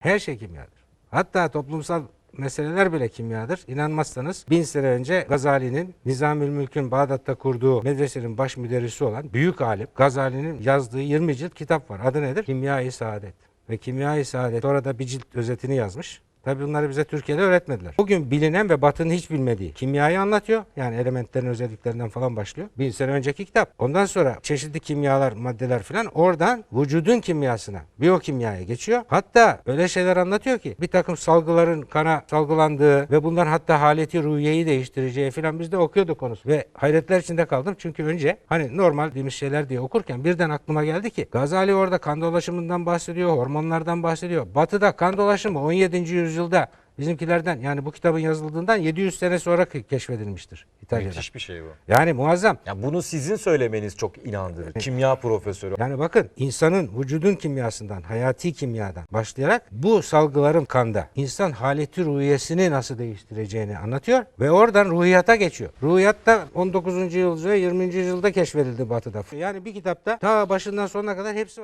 Her şey kimyadır. Hatta toplumsal meseleler bile kimyadır. İnanmazsanız bin sene önce Gazali'nin Nizamül Mülk'ün Bağdat'ta kurduğu medresenin baş müderrisi olan büyük alim Gazali'nin yazdığı 20 cilt kitap var. Adı nedir? Kimya-i Saadet. Ve Kimya-i Saadet orada bir cilt özetini yazmış. Tabii bunları bize Türkiye'de öğretmediler. Bugün bilinen ve Batı'nın hiç bilmediği kimyayı anlatıyor. Yani elementlerin özelliklerinden falan başlıyor. Bin sene önceki kitap. Ondan sonra çeşitli kimyalar, maddeler falan oradan vücudun kimyasına, biyokimyaya geçiyor. Hatta öyle şeyler anlatıyor ki bir takım salgıların kana salgılandığı ve bunların hatta haleti ruhiyeyi değiştireceği falan biz de okuyorduk konusu. Ve hayretler içinde kaldım çünkü önce hani normal dediğimiz şeyler diye okurken birden aklıma geldi ki Gazali orada kan dolaşımından bahsediyor, hormonlardan bahsediyor. Batı'da kan dolaşımı 17. yüzyılda bizimkilerden yani bu kitabın yazıldığından 700 sene sonra ke- keşfedilmiştir İtalya'da. Müthiş bir şey bu. Yani muazzam. Ya bunu sizin söylemeniz çok inandırıcı. Kimya profesörü. Yani bakın insanın vücudun kimyasından, hayati kimyadan başlayarak bu salgıların kanda insan haleti ruhiyesini nasıl değiştireceğini anlatıyor ve oradan ruhiyata geçiyor. Ruhiyat da 19. yüzyılda 20. yüzyılda keşfedildi batıda. Yani bir kitapta ta başından sonuna kadar hepsi var.